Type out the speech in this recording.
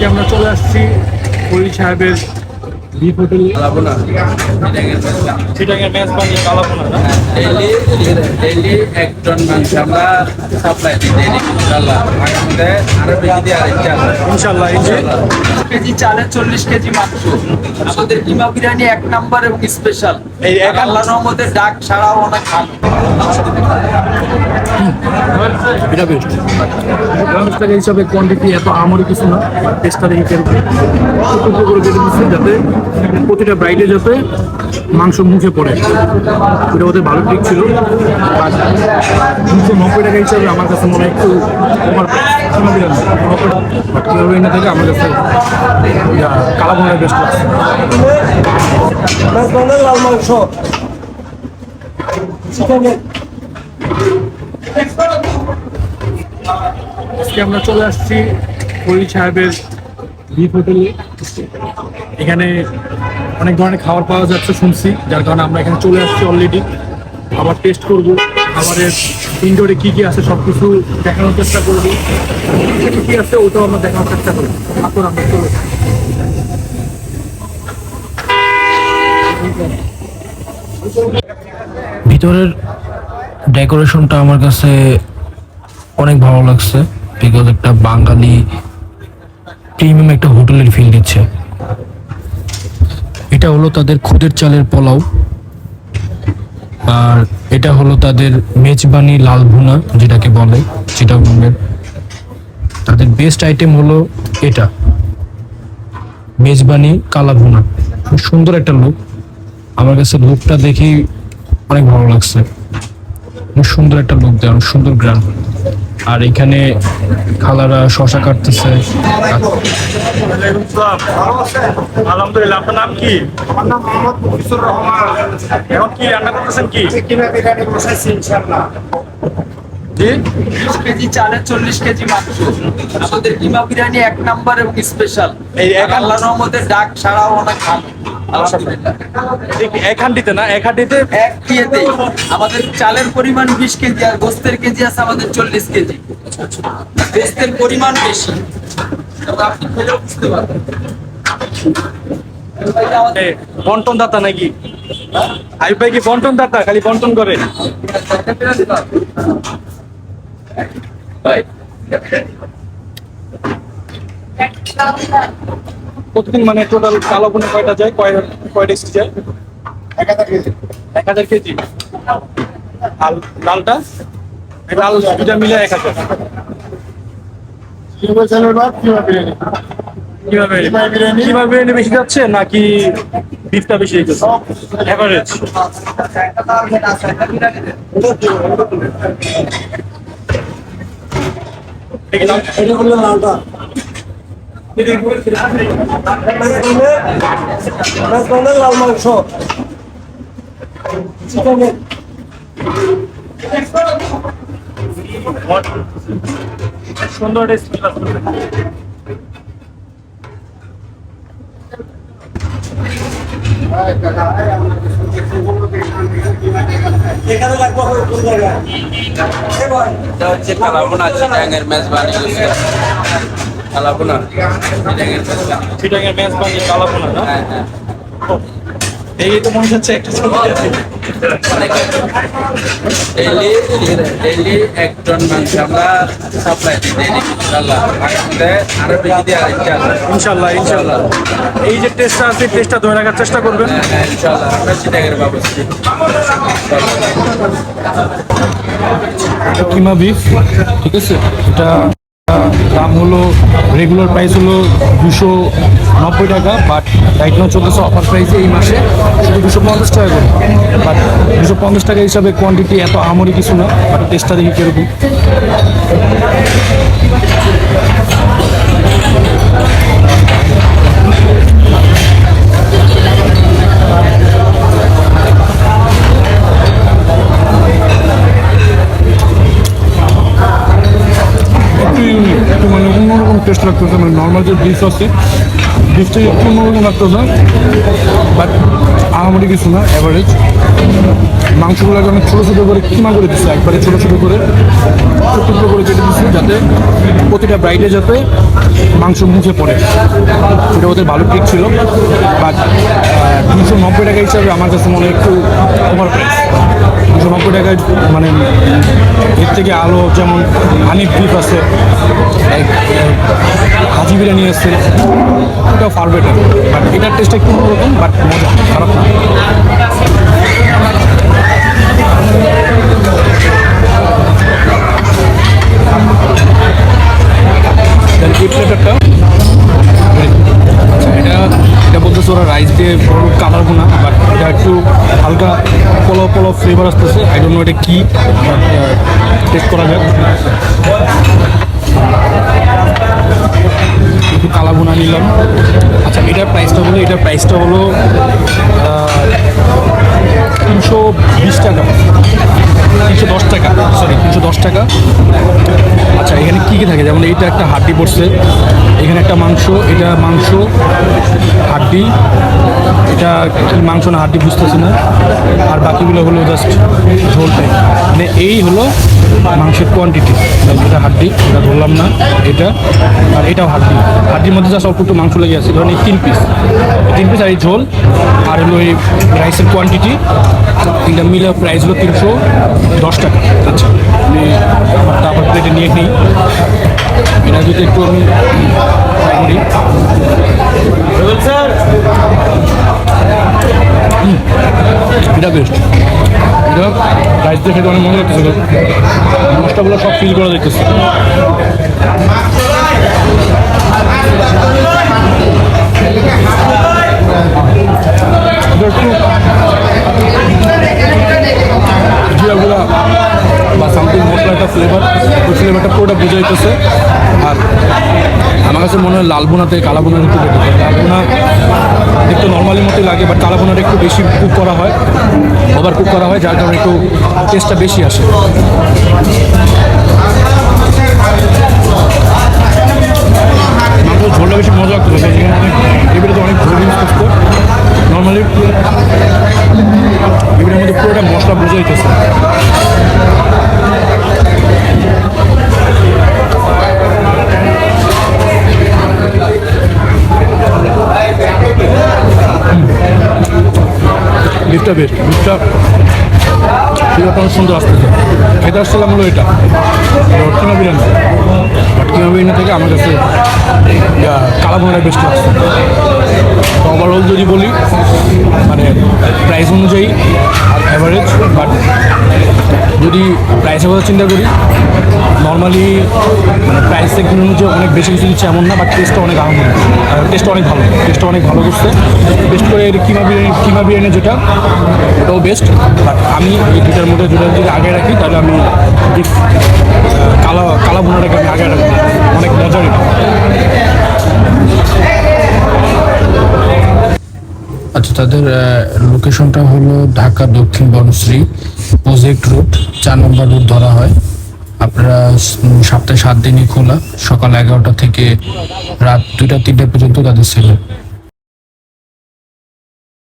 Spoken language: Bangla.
আজকে আমরা চলে আসছি পুলিশ সাহেবের বিফ হোটেল কালাবোনা চিটাঙ্গের মেজবানি কালাপোনা ডেইলি ডেইলি এক টন আমরা সাপ্লাই দিই ডেইলি ইনশাল্লাহ আগামীতে আরও বেশি দিয়ে আর ইনশাল্লাহ ইনশাল্লাহ কেজি চালে চল্লিশ কেজি মাংস। আমাদের কিমা বিরিয়ানি এক নাম্বার এবং স্পেশাল এই এক- রহমতের ডাক ছাড়াও অনেক ভালো। এটা বেস্ট হিসাবে কোয়ান্টিটি এত আমারই কিছু না। টেস্টটা দেখে কেরকম করে কেটে দিচ্ছে যাতে প্রতিটা ব্রাইডে যাতে মাংস মুখে পড়ে। এটা ওদের ভালো ঠিক ছিল। বাট দুশো নব্বই টাকা হিসাবে আমার কাছে মনে হয় একটু ওভার বাট কীভাবে এনে থেকে আমার কাছে কালা বোনের বেস্ট লাগছে লাল মাংস। আজকে আমরা চলে আসছি কলি সাহেবের বিফ হোটেলে এখানে অনেক ধরনের খাবার পাওয়া যাচ্ছে শুনছি, যার কারণে আমরা এখানে চলে আসছি অলরেডি আবার টেস্ট করব, খাবারের ইনডোরে কী কী আছে সব কিছু দেখানোর চেষ্টা করব। কী কী আছে ওটাও আমরা দেখানোর চেষ্টা করব। তারপর আমরা চলে ভিতরের ডেকোরেশনটা আমার কাছে অনেক ভালো লাগছে বিকজ একটা বাঙালি প্রিমিয়াম একটা হোটেলের ফিল দিচ্ছে এটা হলো তাদের খুদের চালের পোলাও। আর এটা হলো তাদের মেজবানি লাল ভুনা, যেটাকে বলে চিটাগঙ্গের। তাদের বেস্ট আইটেম হলো এটা। মেজবানি কালা ভুনা। খুব সুন্দর একটা লুক আমার কাছে লুকটা দেখেই অনেক ভালো লাগছে। খুব সুন্দর একটা লুক দেয় সুন্দর গ্রাম আর এখানে খালারা শশা কাটতেছে। আলহামদুলিল্লাহ আপনার নাম কি? আমার নাম মোহাম্মদ মফিজুর রহমান। এখন কি রান্না করতেছেন কি? কিমা বিরিয়ানি বসাইছি ইনশাল্লাহ বিশ কেজি চালে চল্লিশ কেজি মাংস। আমাদের কিমা বিরিয়ানি এক নাম্বার এবং স্পেশাল এই আল্লাহ রহমতের ডাক ছাড়াও অনেক ভালো। এক হান্ডিতে না? এক হান্ডিতে এক আমাদের চালের পরিমাণ বিশ কেজি আর গোস্তের কেজি আছে আমাদের চল্লিশ কেজি। গোস্তের পরিমাণ বেশি। আপনি খেলেও বুঝতে পারবেন। বন্টন দাতা নাকি? আইব ভাই কি বন্টন দাতা? খালি বন্টন করে। প্রতিদিন মানে টোটাল কালো বোনে কয়টা যায়? কয় কয়টা এসে যায়? এক হাজার কেজি। এক হাজার কেজি আর লালটা লাল দুটা মিলে এক হাজার। কিমা বিরিয়ানি? বেশি যাচ্ছে নাকি বিফটা বেশি যাচ্ছে? লালটা মেজবানের লাল এখানে লাগবো কোন জায়গায় এটা হচ্ছে কালাবোনা চিটাঙ্গের মেজবানি। কালাপোনা? না? হ্যাঁ হ্যাঁ। এই তো মনে হচ্ছে একটা ছবি আমরা সাপ্লাই দিই ইনশাল্লাহ। আগামীতে আরও বেশি দিয়ে আর ইনশাল্লাহ এই যে টেস্টটা আছে টেস্টটা ধরে রাখার চেষ্টা করবেন। হ্যাঁ, হ্যাঁ, ইনশাল্লাহ। আমরা কিমা বিফ ঠিক আছে। এটা দাম হলো রেগুলার প্রাইস হলো দুশো নব্বই টাকা বাট রাইট নাও চলতেছে অফার প্রাইসে এই মাসে শুধু দুশো পঞ্চাশ টাকা করে। বাট দুশো পঞ্চাশ টাকা হিসাবে কোয়ান্টিটি এত আমরি কিছু না বাট টেস্টটা দেখি কীরকম। লাগতেছে ব্রিজ আছে ব্রিজটা একটু অন্যরকম লাগতেছে বাট আহামরি কিছু না অ্যাভারেজ মাংসগুলোকে আমি ছোটো ছোটো করে কিমা করে দিচ্ছে একবারে ছোটো ছোটো করে টুকরো করে কেটে দিচ্ছি যাতে প্রতিটা ব্রাইডে যাতে মাংস মুখে পড়ে। এটা ওদের ভালো ট্রিক ছিল বাট দুশো নব্বই টাকা হিসাবে আমার কাছে মনে হয় একটু ওভার প্রাইস দুশো নব্বই টাকায় মানে এর থেকে আলো যেমন হানিফ বিফ আছে হাজি বিরিয়ানি আছে ওটা ফার বেটার বাট এটার টেস্টটা একটু অন্যরকম বাট মজা, খারাপ না। ফ্লেভার আসতেছে। আই ডোন্ট নো এটা কি টেস্ট করা যাক। একটু কালা বোনা নিলাম। আচ্ছা এটার প্রাইসটা হলো এটার প্রাইসটা হলো তিনশো বিশ টাকা। তিনশো দশ টাকা সরি তিনশো দশ টাকা আচ্ছা এখানে কী এইটা একটা হাড্ডি পড়ছে। এখানে একটা মাংস, এটা মাংস, হাড্ডি। এটা মাংস না, হাড্ডি বুঝতেছি না। আর বাকিগুলো হলো জাস্ট ঝোলটাই। মানে এই হলো মাংসের কোয়ান্টিটি এটা হাড্ডি, এটা ধরলাম না, এটা। আর এটাও হাড্ডি। হাড্ডির মধ্যে জাস্ট অল্প একটু মাংস লেগে আছে। ধরেন এই তিন পিস তিন পিস আর এই ঝোল। আর হলো এই রাইসের কোয়ান্টিটি তিনটা মিলে প্রাইস হলো তিনশো দশ টাকা। আচ্ছা। আমি দিয়ে খেতে অনেক মজা লাগতেছিল মশলাগুলো সব ফিল করা এটা জিরাগুলা বা সামথিং মশলা একটা ফ্লেভার ওই ফ্লেভারটা পুরোটা বুঝে যেতেছে আর আমার কাছে মনে হয় লাল বোনাতে কালা বোনার একটু বেটার। লাল বোনা দেখতে নর্মালের মতোই লাগে বাট বোনারে একটু বেশি কুক করা হয় ওভার কুক করা হয়, যার কারণে একটু টেস্টটা বেশি আসে। লিফটটা বেস্ট দুধটা সেটা অনেক সুন্দর আসতেছে। খেতে আসছিলাম হলো এটা। কিমা বিরিয়ানি বাট থেকে, আমার কাছে কালা বোনাটা বেস্ট লাগছে ওভারঅল যদি বলি মানে প্রাইস অনুযায়ী অ্যাভারেজ বাট যদি প্রাইসের কথা চিন্তা করি নর্মালি মানে প্রাইস সেগমেন্ট অনুযায়ী অনেক বেশি কিছু দিচ্ছে এমন না বাট টেস্টটা অনেক আরাম টেস্টটা অনেক ভালো টেস্টটা অনেক ভালো করছে। বেস্ট করে এর কিমা বিরিয়ানি কিমা বিরিয়ানি যেটা, ওটাও বেস্ট বাট আমি এই দুটার মধ্যে দুটা যদি আগে রাখি, তাহলে আমি কালা কালা বোনাটাকে আমি আগে অনেক মজার আচ্ছা তাদের লোকেশনটা হলো ঢাকা দক্ষিণ বনশ্রী প্রজেক্ট রোড চার নম্বর রোড ধরা হয়। আপনারা সপ্তাহে সাত দিনই খোলা। সকাল এগারোটা থেকে রাত দুইটা, তিনটা পর্যন্ত তাদের সেল